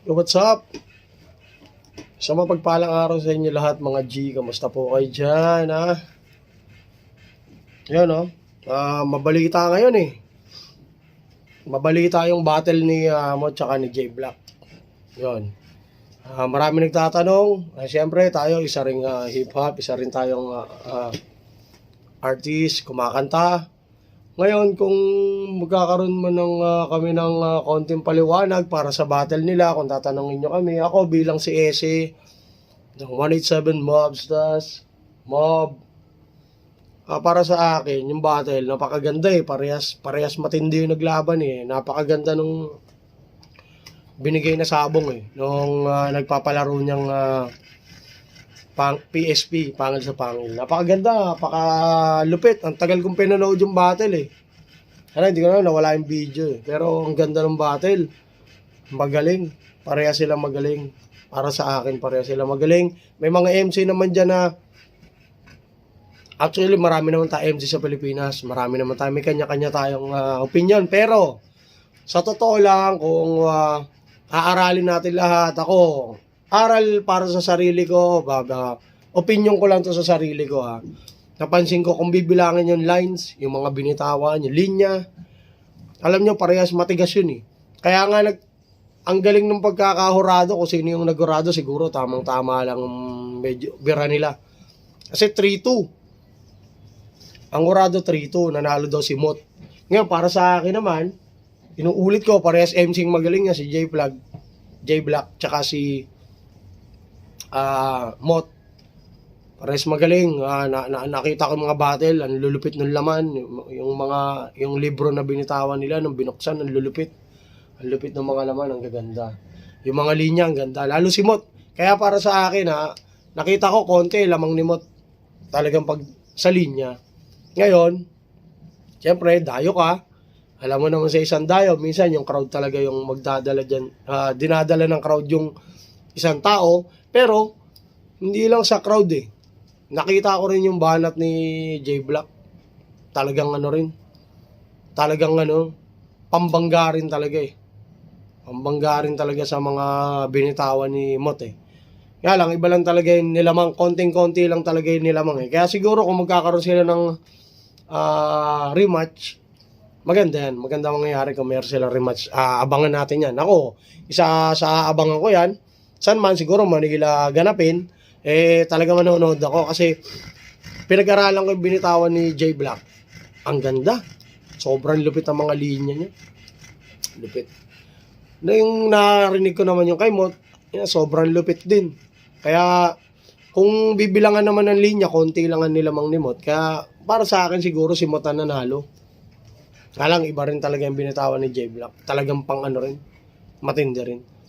Yo, what's up? Sa mapagpalang araw sa inyo lahat mga G, kamusta po kayo dyan ha? Yan oh, Ah, mabalita ngayon eh. Mabalita yung battle ni uh, Mo tsaka ni J Black. Yon. Ah, marami nagtatanong. Ah, Siyempre tayo isa ring ah, hip hop, isa rin tayong ah, ah, artist, kumakanta. Ngayon, kung magkakaroon man ng ah, kami ng ah, konting paliwanag para sa battle nila, kung tatanungin nyo kami, ako bilang si Ese, ng 187 Mobs, tas Mob, Ah, para sa akin, yung battle, napakaganda eh. Parehas, parehas matindi yung naglaban eh. Napakaganda nung binigay na sabong eh. Nung ah, nagpapalaro niyang ah, pang, PSP, pangil sa pangil. Napakaganda, napakalupit. Ang tagal kong pinanood yung battle eh. Ano, hindi ko na nawala yung video eh. Pero ang ganda ng battle. Magaling. Pareha sila magaling. Para sa akin, pareha sila magaling. May mga MC naman dyan na Actually, marami naman tayo MC sa Pilipinas. Marami naman tayo. May kanya-kanya tayong ah, opinion. Pero, sa totoo lang, kung ah, aaralin natin lahat, ako, aral para sa sarili ko, baga, opinion ko lang to sa sarili ko ha. Napansin ko kung bibilangin yung lines, yung mga binitawan, yung linya, alam nyo, parehas matigas yun eh. Kaya nga, nag, ang galing ng pagkakahurado, kung sino yung nagurado, siguro tamang-tama lang medyo bira nila. Kasi 3-2. Ang Urado 3-2, nanalo daw si Mot. Ngayon, para sa akin naman, inuulit ko, parehas MC magaling niya, si J Plug, J Black, tsaka si ah Mot. Parehas magaling. Ah, na, na- nakita ko mga battle, ang lulupit ng laman, yung, yung mga, yung libro na binitawan nila, nung binuksan, ang lulupit. Ang lupit ng mga laman, ang gaganda. Yung mga linya, ang ganda. Lalo si Mot. Kaya para sa akin, ha, nakita ko konti, lamang ni Mot. Talagang pag sa linya. Ngayon, siyempre, dayo ka. Alam mo naman sa isang dayo, minsan yung crowd talaga yung magdadala dyan. ah, dinadala ng crowd yung isang tao. Pero, hindi lang sa crowd eh. Nakita ko rin yung banat ni J Black. Talagang ano rin. Talagang ano, pambangga rin talaga eh. Pambangga rin talaga sa mga binitawan ni Mot eh. Kaya lang, iba lang talaga yung nilamang, konting-konti lang talaga yung nilamang eh. Kaya siguro kung magkakaroon sila ng ah, rematch, maganda yan. Maganda mangyayari kung meron sila rematch. Ah, abangan natin yan. Ako, isa sa abangan ko yan. San man, siguro manigila ganapin, eh talagang manonood ako kasi pinag-aralan ko yung binitawan ni J Black. Ang ganda. Sobrang lupit ang mga linya niya. Lupit. Na yung narinig ko naman yung kay Mot, yan, sobrang lupit din. Kaya, kung bibilangan naman ng linya, konti lang ang nilamang ni Mot. Kaya, para sa akin siguro si Mot ang nanalo. Kaya lang, iba rin talaga yung binitawan ni J Black. Talagang pang ano rin, matindi rin.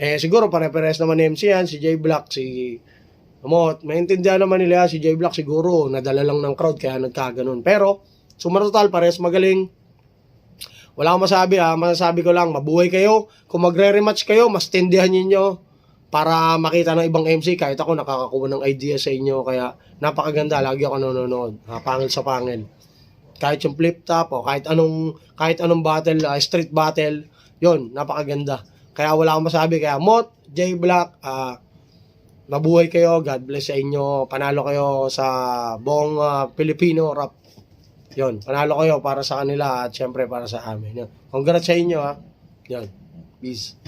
Eh, siguro pare-pares naman ni MC yan, si J Black, si Mot. Maintindihan naman nila si J Black siguro, nadala lang ng crowd kaya nagkaganon. Pero, sumatotal, pares magaling. Wala akong masabi ha, masasabi ko lang, mabuhay kayo. Kung magre-rematch kayo, mas tindihan ninyo para makita ng ibang MC. Kahit ako nakakakuha ng idea sa inyo, kaya napakaganda, lagi ako nanonood. Ha, pangil sa pangil. Kahit yung flip top o kahit anong kahit anong battle, ah, street battle, yon napakaganda. Kaya wala akong masabi. Kaya Mot, J Black, ah, mabuhay kayo. God bless sa inyo. Panalo kayo sa buong ah, Filipino rap. Yon, panalo kayo para sa kanila at syempre para sa amin. Yun. Congrats sa inyo ha. Yon. Peace.